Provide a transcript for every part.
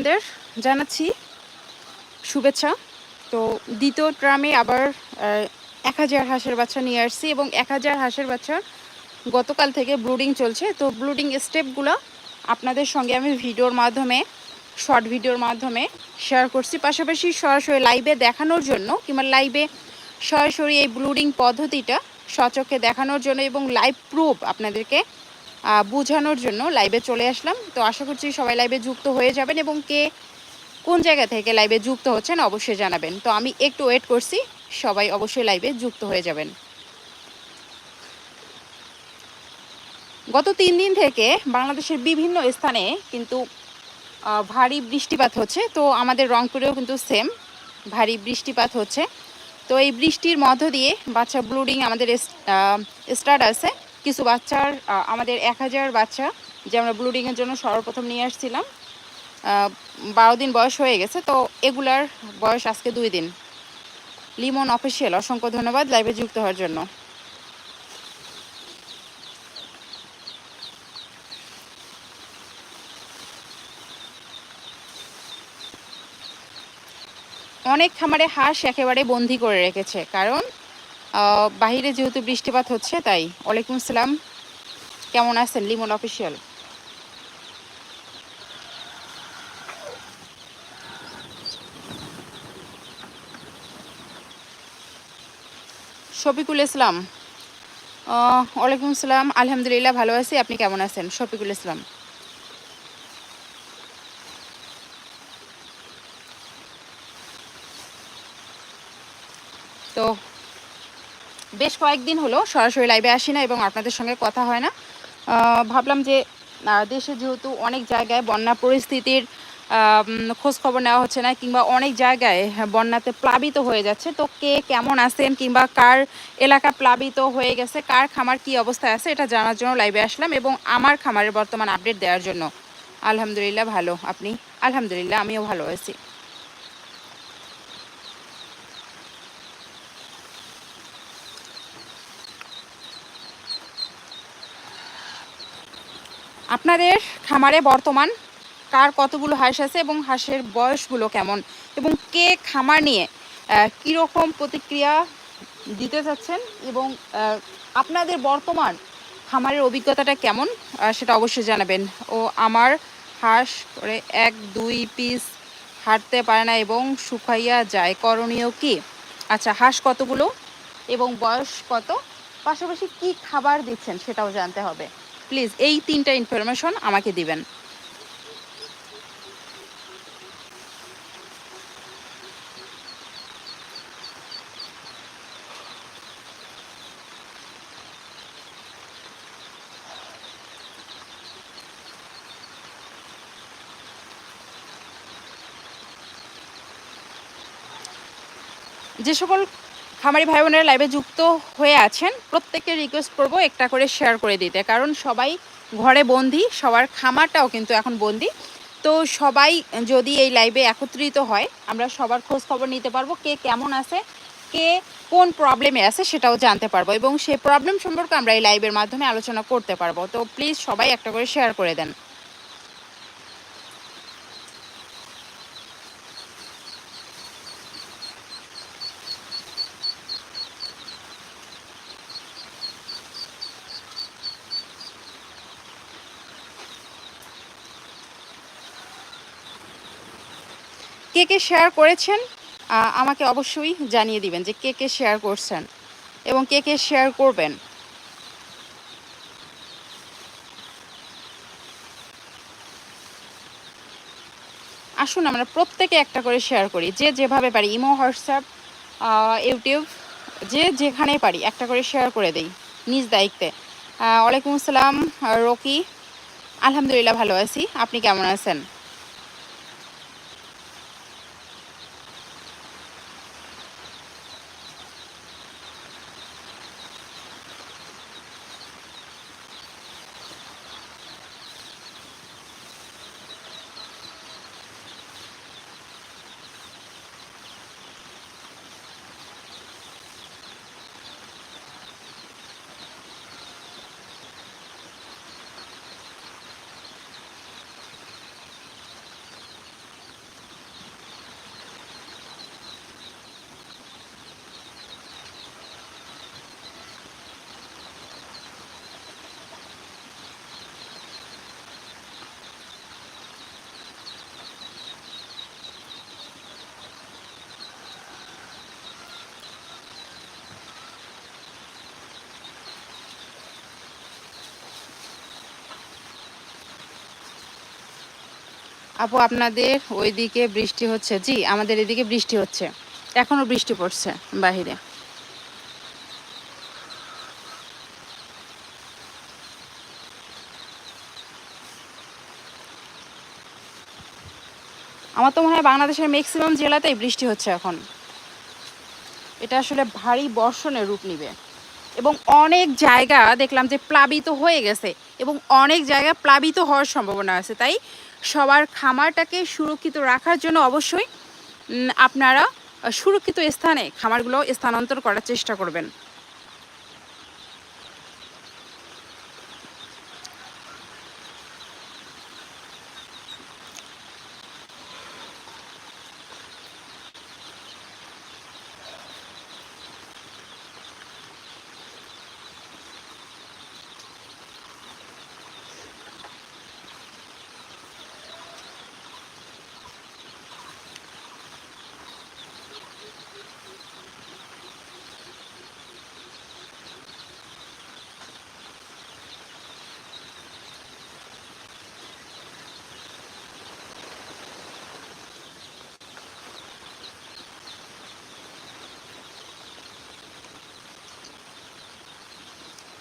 বোনদের জানাচ্ছি শুভেচ্ছা। তো দ্বিতীয় ট্রামে আবার এক হাজার হাঁসের বাচ্চা নিয়ে আসছি এবং এক হাজার হাঁসের বাচ্চা গতকাল থেকে ব্রুডিং চলছে। তো ব্রুডিং স্টেপগুলো আপনাদের সঙ্গে আমি ভিডিওর মাধ্যমে, শর্ট ভিডিওর মাধ্যমে শেয়ার করছি। পাশাপাশি সরাসরি লাইভে দেখানোর জন্য কিংবা লাইভে সরাসরি এই ব্লুডিং পদ্ধতিটা সচক্ষে দেখানোর জন্য এবং লাইভ প্রুফ আপনাদেরকে বোঝানোর জন্য লাইভে চলে আসলাম। তো আশা করছি সবাই লাইভে যুক্ত হয়ে যাবেন এবং কে কোন জায়গা থেকে লাইভে যুক্ত হচ্ছেন অবশ্যই জানাবেন। তো আমি একটু ওয়েট করছি, সবাই অবশ্যই লাইভে যুক্ত হয়ে যাবেন। গত তিন দিন থেকে বাংলাদেশের বিভিন্ন স্থানে কিন্তু ভারী বৃষ্টিপাত হচ্ছে। তো আমাদের রংপুরেও কিন্তু সেম ভারী বৃষ্টিপাত হচ্ছে। তো এই বৃষ্টির মধ্য দিয়ে বাচ্চা ব্লুডিং আমাদের স্টার্ট আছে। কিছু বাচ্চার আমাদের এক হাজার বাচ্চা যে আমরা ব্লুডিংয়ের জন্য সর্বপ্রথম নিয়ে আসছিলাম। বারো দিন বয়স হয়ে গেছে, তো এগুলার বয়স আজকে দুই দিন। লিমন অফিসিয়াল, অসংখ্য ধন্যবাদ লাইভে যুক্ত হওয়ার জন্য। অনেক খামারে হাঁস একেবারে বন্দি করে রেখেছে, কারণ বাহিরে যেহেতু বৃষ্টিপাত হচ্ছে, তাই। ওয়ালাইকুম আসসালাম। কেমন আছেন লিমন অফিসিয়াল? শফিকুল ইসলাম। ওয়ালাইকুম আসসালাম। আলহামদুলিল্লাহ, ভালো আছি। আপনি কেমন আছেন? শফিকুল ইসলাম তো বেশ কয়েকদিন হলো সরাসরি লাইভে আসি না এবং আপনাদের সঙ্গে কথা হয় না। ভাবলাম যে দেশে যেহেতু অনেক জায়গায় বন্যা পরিস্থিতির খোঁজ খবর নেওয়া হচ্ছে না কিংবা অনেক জায়গায় বন্যাতে প্লাবিত হয়ে যাচ্ছে, তো কে কেমন আছেন কিংবা কার এলাকা প্লাবিত হয়ে গেছে, কার খামার কি অবস্থায় আছে এটা জানার জন্য লাইভে আসলাম এবং আমার খামারের বর্তমান আপডেট দেওয়ার জন্য। আলহামদুলিল্লাহ ভালো, আপনি? আলহামদুলিল্লাহ, আমিও ভালো আছি। আপনাদের খামারে বর্তমান কার কতগুলো হাঁস আছে এবং হাঁসের বয়সগুলো কেমন? এবং কে খামার নিয়ে কীরকম প্রতিক্রিয়া দিতে চাচ্ছেন এবং আপনাদের বর্তমান খামারের অভিজ্ঞতাটা কেমন? সেটা অবশ্যই জানাবেন। ও আমার হাঁস করে এক, দুই পিস হাঁটতে পারে না এবং শুকাইয়া যায়। করণীয় কি? আচ্ছা হাঁস কতগুলো এবং বয়স কত? পাশাপাশি কি খাবার দিচ্ছেন সেটাও জানতে হবে। প্লিজ এই তিনটা ইনফরমেশন আমাকে দিবেন। যে সকল খামারি ভাই বোনেরা লাইভে যুক্ত হয়ে আছেন। প্রত্যেককে রিকোয়েস্ট করব একটা করে শেয়ার করে দিতে, কারণ সবাই ঘরে বন্দি, সবার খামারটাও কিন্তু এখন বন্দি। তো সবাই যদি এই লাইভে একত্রিত হয়, আমরা সবার খোঁজ খবর নিতে পারব কে কেমন আছে, কে কোন প্রবলেমে আছে সেটাও জানতে পারব এবং সেই প্রবলেম সম্পর্কে আমরা এই লাইভের মাধ্যমে আলোচনা করতে পারব। তো প্লিজ সবাই একটা করে শেয়ার করে দেন। কে কে শেয়ার করেছেন আমাকে অবশ্যই জানিয়ে দিবেন যে কে কে শেয়ার করছেন এবং কে কে শেয়ার করবেন। আসুন আমরা প্রত্যেকে একটা করে শেয়ার করি, যে যেভাবে পারি, ইমো, হোয়াটসঅ্যাপ ইউটিউব, যে যেখানে পারি একটা করে শেয়ার করে দেই নিজ দায়িত্বে। ওয়ালাইকুম আসসালাম, রকি। আলহামদুলিল্লাহ ভালো আছি। আপনি কেমন আছেন? আপু, আপনাদের ওইদিকে বৃষ্টি হচ্ছে। জি, আমাদের এদিকে বৃষ্টি হচ্ছে। এখনও বৃষ্টি পড়ছে বাহিরে। আমার তো মনে হয় বাংলাদেশের ম্যাক্সিমাম জেলাতেই বৃষ্টি হচ্ছে এখন। এটা আসলে ভারী বর্ষণের রূপ নিবে। এবং অনেক জায়গা দেখলাম যে প্লাবিত হয়ে গেছে এবং অনেক জায়গা প্লাবিত হওয়ার সম্ভাবনা আছে। তাই সবার খামারটাকে সুরক্ষিত রাখার জন্য অবশ্যই আপনারা সুরক্ষিত স্থানে খামারগুলো স্থানান্তর করার চেষ্টা করবেন।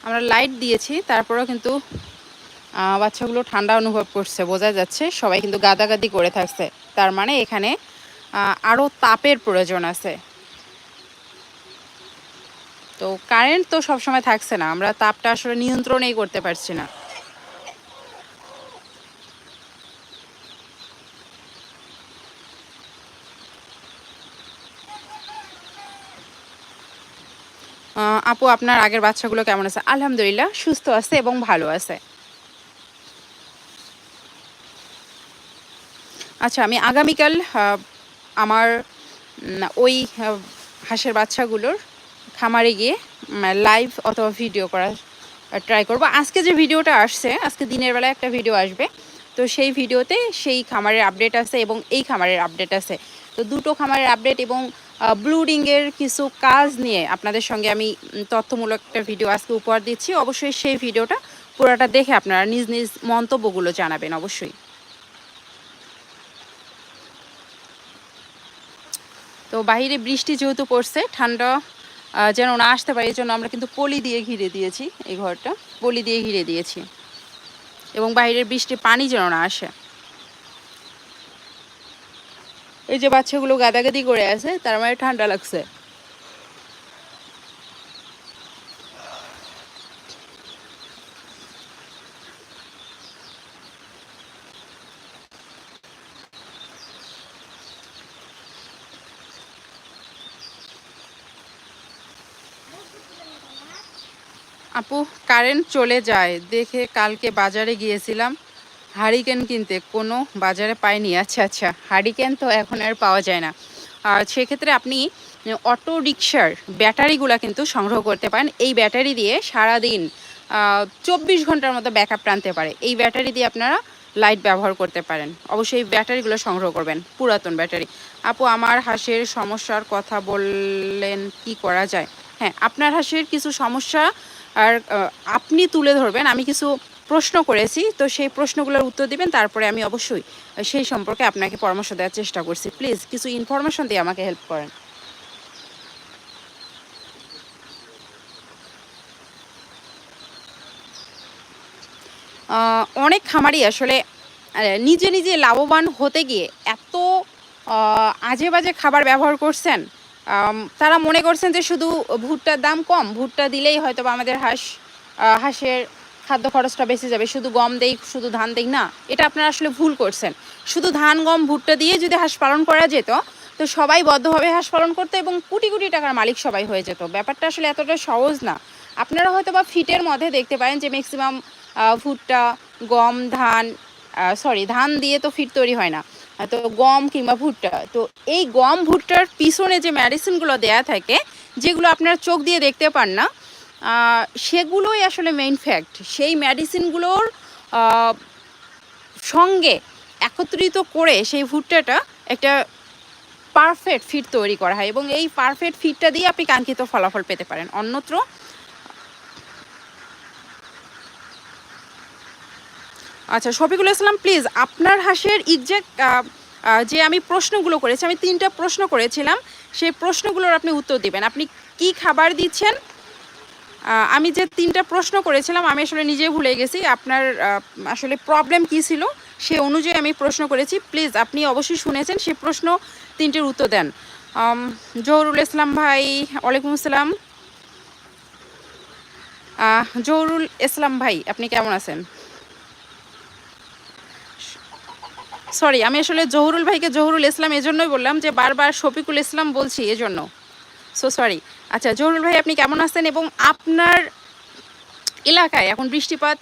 আমরা লাইট দিয়েছি, তারপরেও কিন্তু বাচ্চাগুলো ঠান্ডা অনুভব করছে, বোঝা যাচ্ছে, সবাই কিন্তু গাদাগাদি করে থাকছে। তার মানে এখানে আরও তাপের প্রয়োজন আছে। তো কারেন্ট তো সবসময় থাকছে না, আমরা তাপটা আসলে নিয়ন্ত্রণেই করতে পারছি না। আপু, আপনার আগের বাচ্চাগুলো কেমন আছে? আলহামদুলিল্লাহ, সুস্থ আছে এবং ভালো আছে। আচ্ছা আমি আগামীকাল আমার ওই হাঁসের বাচ্চাগুলোর খামারে গিয়ে লাইভ অথবা ভিডিও করার ট্রাই করব। আজকে যে ভিডিওটা আসছে, আজকে দিনের বেলায় একটা ভিডিও আসবে। তো সেই ভিডিওতে সেই খামারের আপডেট আছে এবং এই খামারের আপডেট আছে। তো দুটো খামারের আপডেট এবং ব্লুডিংয়ের কিছু কাজ নিয়ে আপনাদের সঙ্গে আমি তথ্যমূলক একটা ভিডিও আজকে উপহার দিচ্ছি। অবশ্যই সেই ভিডিওটা পুরোটা দেখে আপনারা নিজ নিজ মন্তব্যগুলো জানাবেন অবশ্যই। তো বাহিরে বৃষ্টি যেহেতু পড়ছে, ঠান্ডা যেন না আসতে পারে এই জন্য আমরা কিন্তু পলি দিয়ে ঘিরে দিয়েছি এই ঘরটা। পলি দিয়ে ঘিরে দিয়েছি। এবং বাইরের বৃষ্টি পানি যেন না আসে। এই যে বাচ্চাগুলো গাদাগাদি করে আছে, তার মানে ঠান্ডা লাগছে। আপু কারেন্ট চলে যায়, দেখে কালকে বাজারে গিয়েছিলাম। হারিকেন কিনতে কোনো বাজারে পাইনি আচ্ছা আচ্ছা হারিকেন তো এখন আর পাওয়া যায় না। আর সেক্ষেত্রে আপনি অটো রিক্সার ব্যাটারিগুলো কিন্তু সংগ্রহ করতে পারেন। এই ব্যাটারি দিয়ে সারাদিন চব্বিশ ঘণ্টার মতো ব্যাক আপ টানতে পারে। এই ব্যাটারি দিয়ে আপনারা লাইট ব্যবহার করতে পারেন। অবশ্যই ব্যাটারিগুলো সংগ্রহ করবেন, পুরাতন ব্যাটারি। আপু, আমার হাঁসের সমস্যার কথা বললেন, কি করা যায়? হ্যাঁ আপনার হাঁসের কিছু সমস্যা, আর আপনি তুলে ধরবেন। আমি কিছু প্রশ্ন করেছি, তো সেই প্রশ্নগুলোর উত্তর দিবেন, তারপরে আমি অবশ্যই সেই সম্পর্কে আপনাকে পরামর্শ দেওয়ার চেষ্টা করছি। প্লিজ কিছু ইনফরমেশন দিয়ে আমাকে হেল্প করেন। অনেক খামারি আসলে নিজে নিজে লাভবান হতে গিয়ে এত আজে বাজে খাবার ব্যবহার করছেন তারা মনে করছেন যে শুধু ভুট্টার দাম কম, ভুট্টা দিলেই হয়তো আমাদের হাঁস হাঁসের খাদ্য খরচটা বেঁচে যাবে, শুধু গম দেই, শুধু ধান দেই, না, এটা আপনারা আসলে ভুল করছেন। শুধু ধান, গম, ভুট্টা দিয়ে যদি হাঁস পালন করা যেত, তো সবাই বদ্ধভাবে হাঁস পালন করতো এবং কোটি কোটি টাকার মালিক সবাই হয়ে যেত। ব্যাপারটা আসলে এতটা সহজ না। আপনারা হয়তো বা ফিটের মধ্যে দেখতে পারেন যে ম্যাক্সিমাম ভুট্টা, গম, ধান সরি ধান দিয়ে তো ফিট তৈরি হয় না। তো গম কিংবা ভুট্টা, তো এই গম, ভুট্টার পিছনে যে মেডিসিনগুলো দেয়া থাকে, যেগুলো আপনারা চোখ দিয়ে দেখতে পান না সেগুলোই আসলে মেইন ফ্যাক্ট সেই মেডিসিনগুলোর সঙ্গে একত্রিত করে সেই ভুট্টাটা একটা পারফেক্ট ফিট তৈরি করা হয় এবং এই পারফেক্ট ফিটটা দিয়ে আপনি কাঙ্ক্ষিত ফলাফল পেতে পারেন। অন্যত্র আচ্ছা শফিকুল ইসলাম প্লিজ আপনার হাঁসের এক্সাক্ট যে আমি প্রশ্নগুলো করেছি, আমি তিনটা প্রশ্ন করেছিলাম, সেই প্রশ্নগুলোর আপনি উত্তর দিবেন। আপনি কি খাবার দিচ্ছেন? আমি যে তিনটা প্রশ্ন করেছিলাম, আমি আসলে নিজে ভুলে গেছি। আপনার আসলে প্রবলেম কী ছিল, সে অনুযায়ী আমি প্রশ্ন করেছি। প্লিজ আপনি অবশ্যই শুনেছেন, সে প্রশ্ন তিনটির উত্তর দেন। জহুরুল ইসলাম ভাই, ওয়ালাইকুম আসসালাম। জহুরুল ইসলাম ভাই, আপনি কেমন আছেন? সরি আমি আসলে জহুরুল ভাইকে জহুরুল ইসলাম এজন্যই বললাম যে বারবার শফিকুল ইসলাম বলছি, এজন্য। সো সরি আচ্ছা জহুরুল ভাই আপনি কেমন আছেন এবং আপনার এলাকায় এখন বৃষ্টিপাত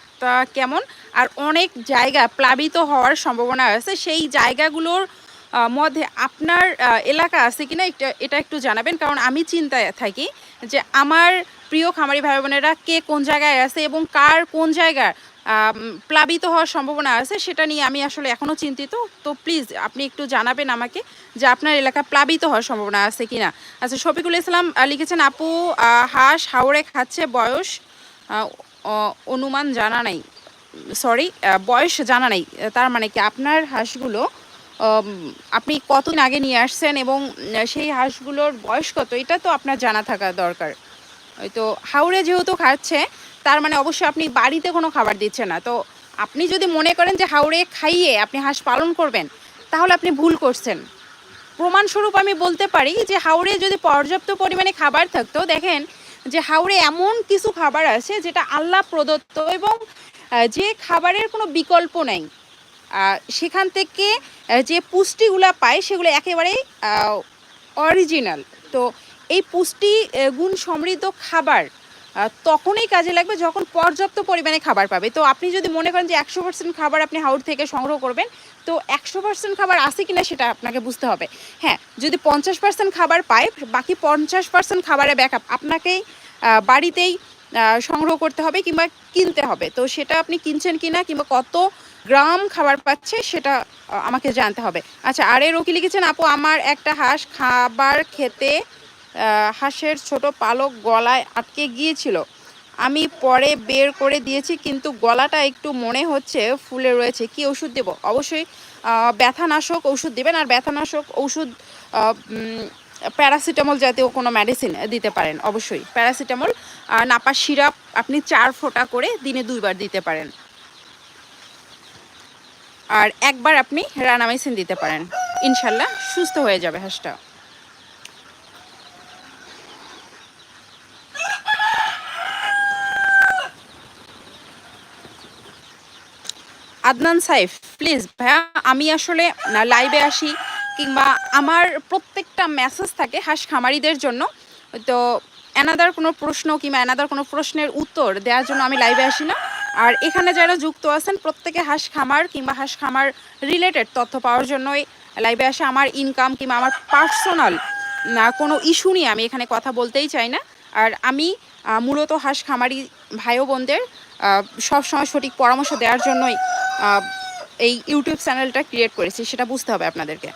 কেমন? আর অনেক জায়গা প্লাবিত হওয়ার সম্ভাবনা আছে। সেই জায়গাগুলোর মধ্যে আপনার এলাকা আছে কিনা এটা এটা একটু জানাবেন। কারণ আমি চিন্তায় থাকি যে আমার প্রিয় খামারি ভাই বোনেরা কে কোন জায়গায় আছে এবং কার কোন উম, প্লাবিত হওয়ার সম্ভাবনা আছে, সেটা নিয়ে আমি আসলে এখনও চিন্তিত। তো প্লিজ আপনি একটু জানাবেন আমাকে যে আপনার এলাকা প্লাবিত হওয়ার সম্ভাবনা আছে কি না আচ্ছা শফিকুল ইসলাম লিখেছেন, আপু হাঁস হাওড়ে খাচ্ছে, বয়স অনুমান জানা নাই। সরি বয়স জানা নাই। তার মানে কি আপনার হাঁসগুলো আপনি কতদিন আগে নিয়ে আসছেন এবং সেই হাঁসগুলোর বয়স কত? এটা তো আপনার জানা থাকা দরকার। ওই তো হাওড়ে যেহেতু খাচ্ছে তার মানে অবশ্যই আপনি বাড়িতে কোনো খাবার দিচ্ছেন না। তো আপনি যদি মনে করেন যে হাওড়ে খাইয়ে আপনি হাঁস পালন করবেন, তাহলে আপনি ভুল করছেন। প্রমাণস্বরূপ আমি বলতে পারি যে হাওড়ে যদি পর্যাপ্ত পরিমাণে খাবার থাকতো, দেখেন যে হাওড়ে এমন কিছু খাবার আছে যেটা আল্লাহ প্রদত্ত এবং যে খাবারের কোনো বিকল্প নাই। সেখান থেকে যে পুষ্টিগুলা পায় সেগুলো একেবারেই অরিজিনাল তো এই পুষ্টি গুণ সমৃদ্ধ খাবার তখনই কাজে লাগবে যখন পর্যাপ্ত পরিমাণে খাবার পাবে। তো আপনি যদি মনে করেন যে একশো পার্সেন্ট খাবার আপনি হাউড থেকে সংগ্রহ করবেন, তো একশো পার্সেন্ট খাবার আছে কিনা সেটা আপনাকে বুঝতে হবে। হ্যাঁ যদি পঞ্চাশ পার্সেন্ট খাবার পায়, বাকি পঞ্চাশ পার্সেন্ট খাবারের ব্যাকআপ আপনাকেই বাড়িতেই সংগ্রহ করতে হবে কিংবা কিনতে হবে। তো সেটা আপনি কিনছেন কিনা কিংবা কত গ্রাম খাবার পাচ্ছে সেটা আমাকে জানতে হবে। আচ্ছা আর এর ওকি লিখেছেন, আপু, আমার একটা হাঁস খাবার খেতে হাঁসের ছোট পালক গলায় আটকে গিয়েছিল। আমি পরে বের করে দিয়েছি, কিন্তু গলাটা একটু মনে হচ্ছে ফুলে রয়েছে। কি ওষুধ দেব? অবশ্যই ব্যথানাশক ওষুধ দেবেন, আর ব্যথানাশক ওষুধ প্যারাসিটামল জাতীয় কোনো মেডিসিন দিতে পারেন, অবশ্যই। প্যারাসিটামল আর নাপা সিরাপ আপনি চার ফোঁটা করে দিনে দুইবার দিতে পারেন। আর একবার আপনি রানামাইসিন দিতে পারেন। ইনশাল্লাহ সুস্থ হয়ে যাবে হাঁসটা। আদনান সাইফ প্লিজ ভাইয়া, আমি আসলে লাইভে আসি কিংবা আমার প্রত্যেকটা মেসেজ থাকে হাঁস খামারিদের জন্য। তো অ্যানাদার কোনো প্রশ্ন কিংবা অ্যানাদার কোনো প্রশ্নের উত্তর দেওয়ার জন্য আমি লাইভে আসি না। আর এখানে যারা যুক্ত আছেন, প্রত্যেকে হাঁস খামার কিংবা হাঁস খামার রিলেটেড তথ্য পাওয়ার জন্যই লাইভে আসে। আমার ইনকাম কিংবা আমার পার্সোনাল না, কোনো ইস্যু নিয়ে আমি এখানে কথা বলতেই চাই না। আর আমি মূলত হাঁস খামারি ভাই বোনদের সবসময় সঠিক পরামর্শ দেওয়ার জন্যই এই ইউটিউব চ্যানেলটা ক্রিয়েট করেছি সেটা বুঝতে হবে আপনাদেরকে।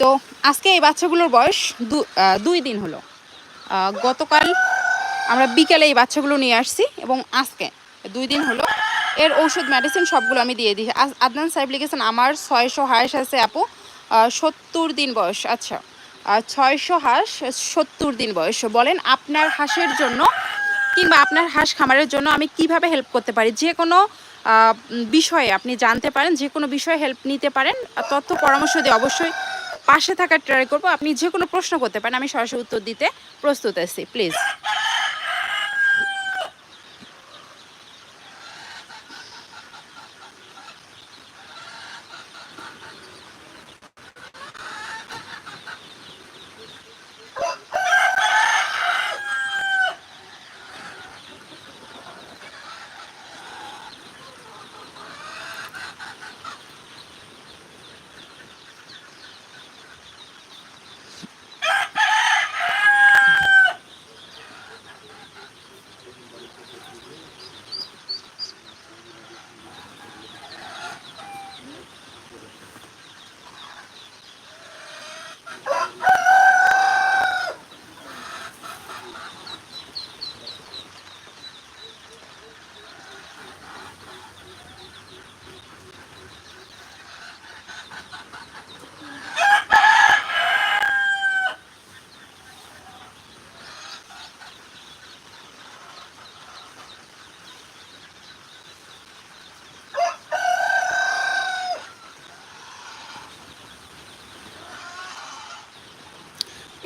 তো আজকে এই বাচ্চাগুলোর বয়স দুই দিন হলো। গতকাল আমরা বিকেলে এই বাচ্চাগুলো নিয়ে আসছি এবং আজকে দুই দিন হলো এর ঔষধ মেডিসিন সবগুলো আমি দিয়ে দিই। আদনান সাহেব লিখেছেন, আমার ছয়শো হাঁস আছে আপু। সত্তর দিন বয়স আচ্ছা। ছয়শো হাঁস, সত্তর দিন বয়স। বলেন, আপনার হাঁসের জন্য কিংবা আপনার হাঁস খামারের জন্য আমি কীভাবে হেল্প করতে পারি? যে কোনো বিষয়ে আপনি জানতে পারেন, যে কোনো বিষয়ে হেল্প নিতে পারেন। তথ্য, পরামর্শ দিয়ে অবশ্যই পাশে থাকার ট্রাই করব। আপনি যে কোনো প্রশ্ন করতে পারেন, আমি সরাসরি উত্তর দিতে প্রস্তুত আছি প্লিজ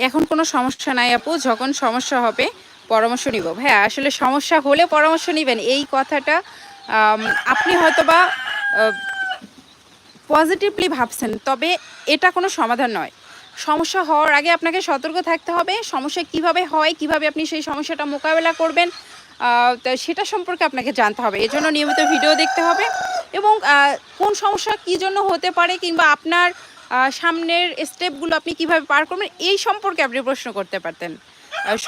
এখন কোনো সমস্যা নাই আপু, যখন সমস্যা হবে পরামর্শ নিব। ভাইয়া, আসলে সমস্যা হলে পরামর্শ নেবেন। এই কথাটা আপনি হয়তো বা পজিটিভলি ভাবছেন, তবে এটা কোনো সমাধান নয়। সমস্যা হওয়ার আগে আপনাকে সতর্ক থাকতে হবে, সমস্যা কীভাবে হয়, কীভাবে আপনি সেই সমস্যাটা মোকাবেলা করবেন সেটা সম্পর্কে আপনাকে জানতে হবে। এজন্য নিয়মিত ভিডিও দেখতে হবে এবং কোন সমস্যা কী জন্য হতে পারে কিংবা আপনার সামনের স্টেপগুলো আপনি কীভাবে পার করবেন, এই সম্পর্কে আপনি প্রশ্ন করতে পারতেন।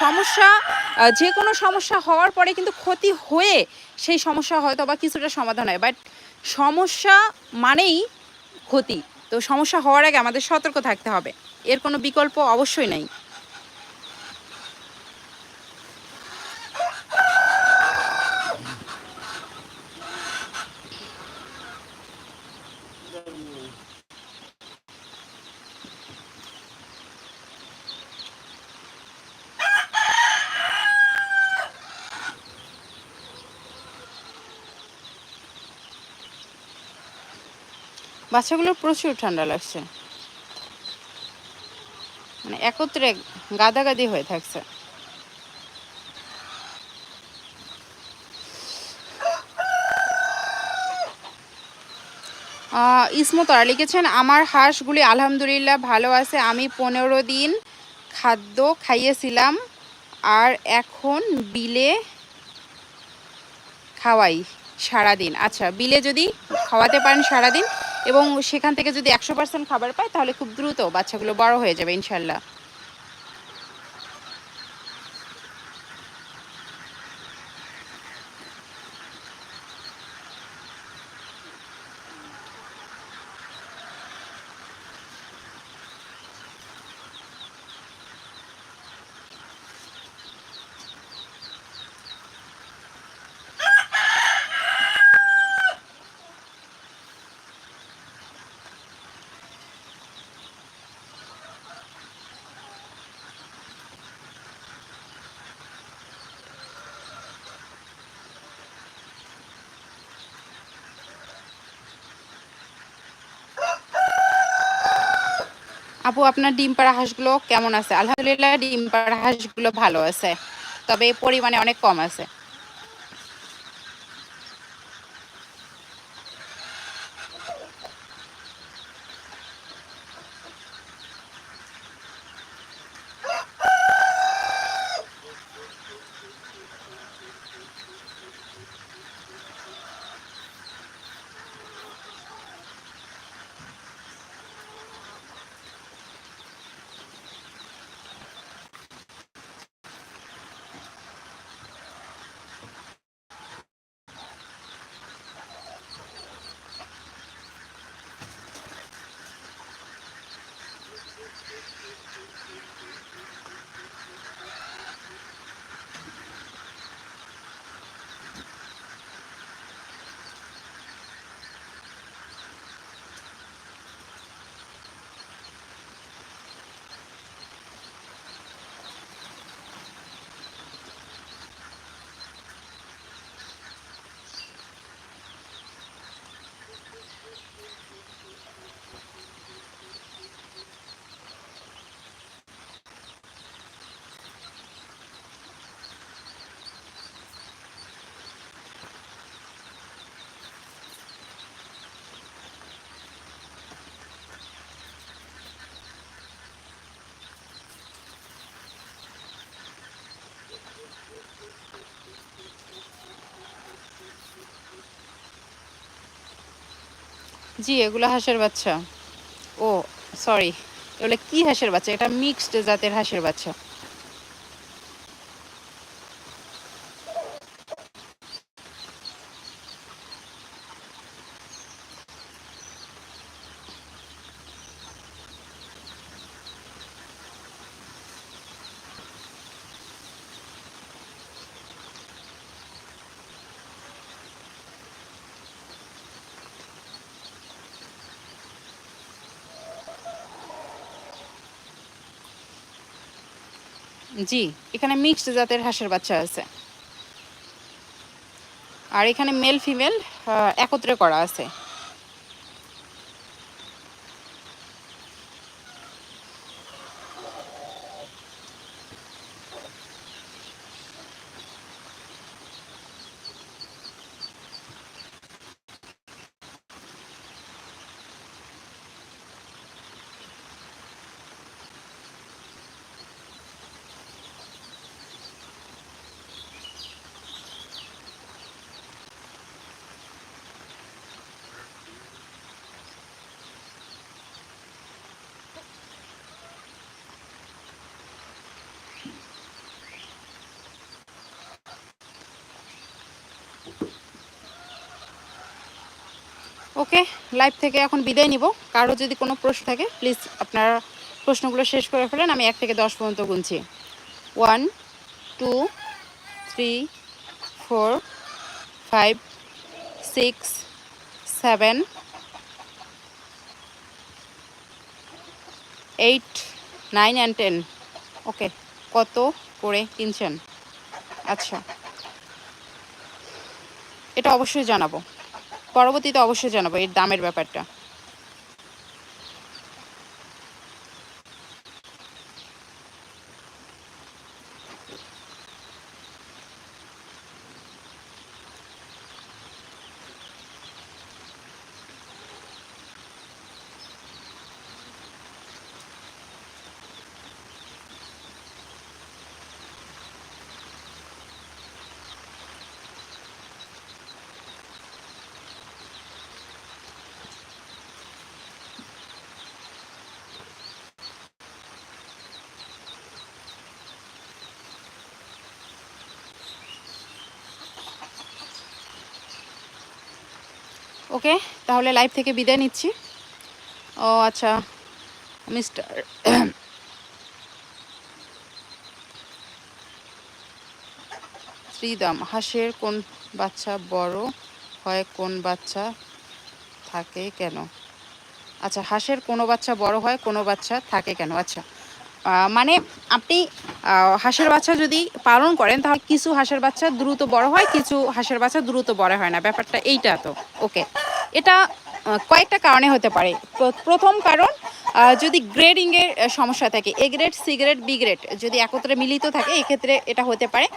সমস্যা যে কোনো সমস্যা হওয়ার পরে কিন্তু ক্ষতি হয়ে সেই সমস্যা হয়তো বা কিছুটা সমাধান হয়। বাট সমস্যা মানেই ক্ষতি। তো সমস্যা হওয়ার আগে আমাদের সতর্ক থাকতে হবে। এর কোনো বিকল্প অবশ্যই নাই। বাচ্চাগুলোর প্রচুর ঠান্ডা লাগছে। মানে একত্রে গাদাগাদি হয়ে থাকছে। ইসমত আর লিখেছেন, আমার হাঁসগুলি আলহামদুলিল্লাহ ভালো আছে। আমি পনেরো দিন খাদ্য খাইয়েছিলাম আর এখন বিলে খাওয়াই সারাদিন। আচ্ছা বিলে যদি খাওয়াতে পারেন সারাদিন এবং সেখান থেকে যদি একশো পার্সেন্ট খাবার পায়, তাহলে খুব দ্রুত বাচ্চাগুলো বড় হয়ে যাবে, ইনশাল্লাহ। আপু, আপনার ডিম পাড়া হাঁসগুলো কেমন আছে? আলহামদুলিল্লাহ, ডিম পাড়া হাঁসগুলো ভালো আছে, তবে পরিমাণে অনেক কম আছে। জি, এগুলো হাঁসের বাচ্চা। ও সরি এগুলো কি হাঁসের বাচ্চা? এটা মিক্সড জাতের হাঁসের বাচ্চা। জি এখানে মিক্সড জাতের হাঁসের বাচ্চা আছে। আর এখানে মেল ফিমেল একত্রে করা আছে। ওকে লাইভ থেকে এখন বিদায় নিব। কারও যদি কোনো প্রশ্ন থাকে প্লিজ আপনারা প্রশ্নগুলো শেষ করে ফেলেন, আমি এক থেকে দশ পর্যন্ত গুনছি। One two three four five six seven eight nine and ten okay কত করে কিনছেন? আচ্ছা। এটা অবশ্যই জানাব। পরবর্তীতে অবশ্যই জানাব এর দামের ব্যাপারটা। ওকে, তাহলে লাইভ থেকে বিদায় নিচ্ছি। ও আচ্ছা। মিস্টার শ্রীদাম, হাঁসের কোন বাচ্চা বড় হয়, কোন বাচ্চা থাকে কেন? আচ্ছা হাঁসের কোনো বাচ্চা বড় হয়, কোনো বাচ্চা থাকে কেন? আচ্ছা মানে আপনি হাঁসের বাচ্চা যদি পালন করেন, তাহলে কিছু হাঁসের বাচ্চা দ্রুত বড় হয়, কিছু হাঁসের বাচ্চা দ্রুত বড় হয় না, ব্যাপারটা এইটা তো। ওকে। এটা কয়েকটা কারণে হতে পারে। প্র- প্রথম কারণ যদি গ্রেডিংয়ের সমস্যা থাকে A grade C grade B grade যদি একত্রে মিলিত থাকে, এক্ষেত্রে এটা হতে পারে।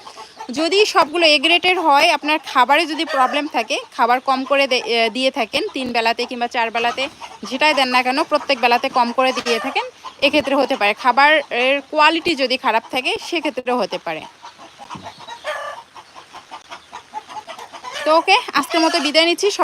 যদি সবগুলো এ গ্রেডের হয়, আপনার খাবারে যদি প্রবলেম থাকে, খাবার কম করে দিয়ে থাকেন, তিন বেলাতে কিংবা চার বেলাতে, যেটাই দেন না কেন, প্রত্যেক বেলাতে কম করে দিয়ে থাকেন, এক্ষেত্রে হতে পারে। খাবারের কোয়ালিটি যদি খারাপ থাকে, সেক্ষেত্রেও হতে পারে। তো ওকে, আজকের মতো বিদায় নিচ্ছি।